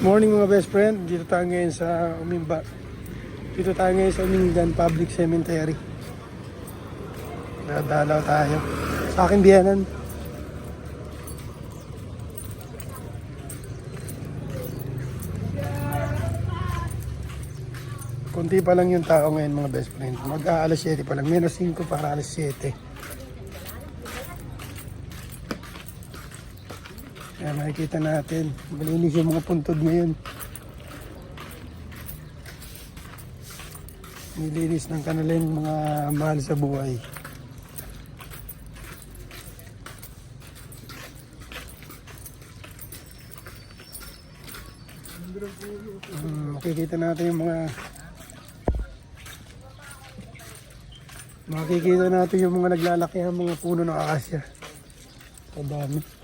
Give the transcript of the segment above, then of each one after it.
Morning mga best friend, dito tayo ngayon sa Umimba. Dito tayo ngayon sa Umingan Public Cemetery. Nadalaw tayo. Sa akin biyanan. Kunti pa lang yung tao ngayon mga best friend. Mag alas 7 pa lang. Menos 5 para alas 7. Kaya makikita natin. Malinis yung mga puntod ngayon. Nilinis ng kanilang mga mahal sa buhay. Hmm, makikita natin yung mga makikita natin yung mga naglalaki ang mga puno ng akasya. Ang dami.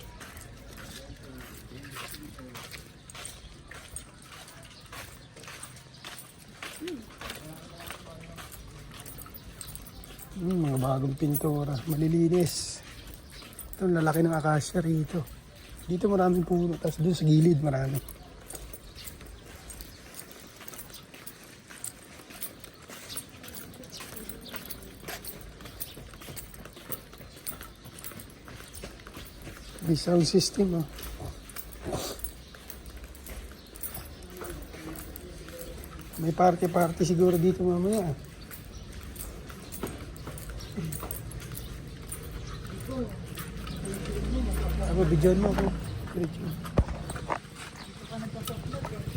Hmm, mga bagong pintura, malilinis. Ito, lalaki ng akasya rito. Dito maraming puno, tapos doon sa gilid marami. May sound system, oh. May party-party siguro dito mamaya. Ako, bigyan mo ako. Diretso.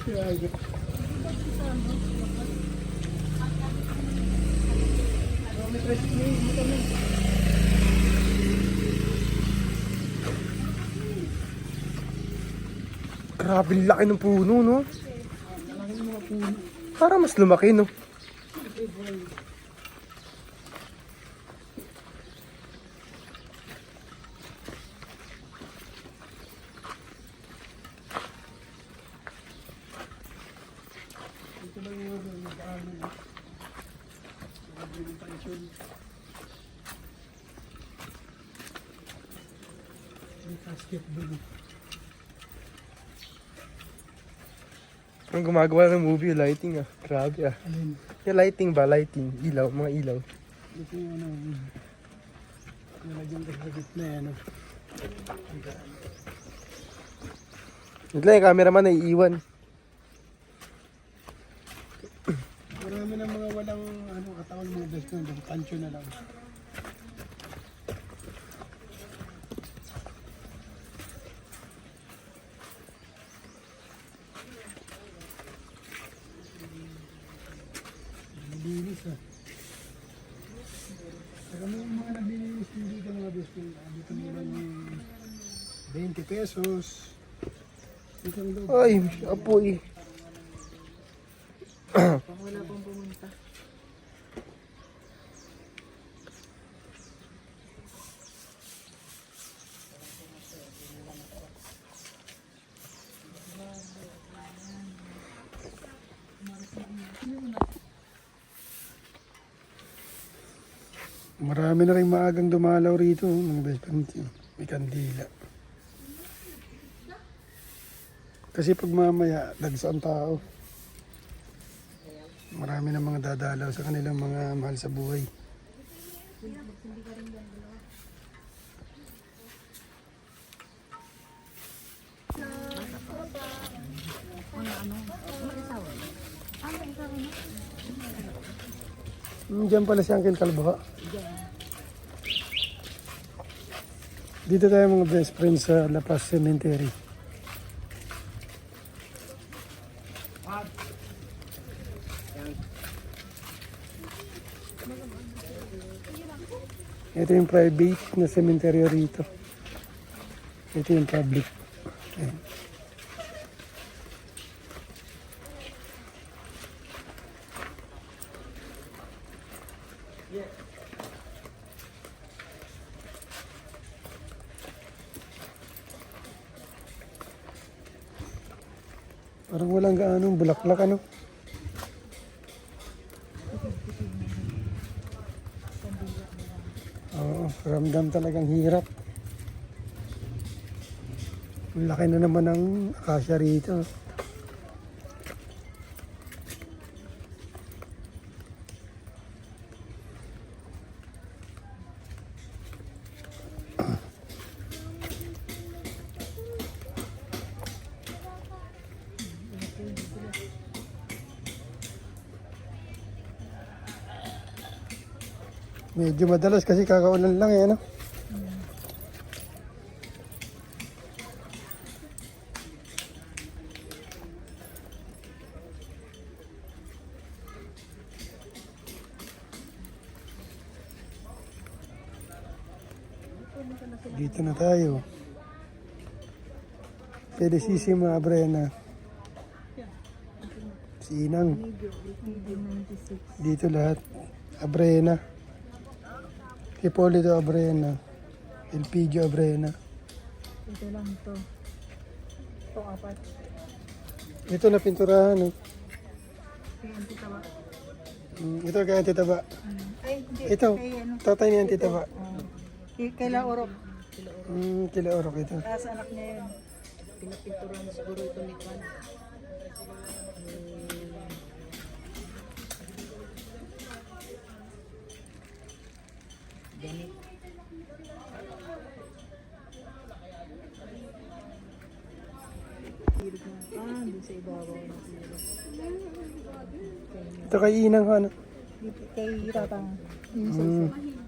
Kaya, Grabe laki ng puno, no? Para mas lumaki, no? Basketball. Ang gumagawa ng movie, lighting ah. Grabe ah. Alin? Yung lighting ba? Lighting. Ilaw, mga ilaw. Ito yung ano, nilagyan ko sa gitna eh, ano. Ito lang yung cameraman na iiwan. Marami ng mga walang ano, katawan mga best friend, yung kancho na lang. Nabilis ah. Pero may mga nabilis din dito mga best friend. ah, Dito mo lang yung 20 pesos. Ay, apoy. Wala pong pumunta. Marami na rin maagang dumalaw rito, mga best friend. May kandila. Kasi pag mamaya, dagsaan tao. Marami na mga dadalaw sa kanilang mga mahal sa buhay. Hmm, Diyan pala si Uncle Kalbaha. Dito tayo mga best friends sa La Paz Cemetery. Ito yung private na cemetery rito. Ito yung public. Ayan. Parang walang gaanong bulaklak ano. Oo, ramdam talagang hirap. Laki na naman ng akasya rito. Medyo madalas kasi kakaulan lang eh, ano? Dito na tayo. Pwede sisi mga Brena. Si Inang. Dito lahat. Abrena. Hipolito Abrena. Elpidio Abrena. Ito lang to. Ito apat. Ito na pinturahan. Eh. Kaya ang titawa. Mm, Ito kay Auntie Taba. Ay, hindi. Ito. Kay ano. Tatay ni Auntie Taba. Kay- Kaila Orok. Mm, kila orok ito. Tapos anak niya yun. Pinapinturan siguro ito ni Juan. Ganit. Tirog na. Ah, doon sa ibabaw na tirog. Ito kay Inang ano. Dito kay Tatang. Mm.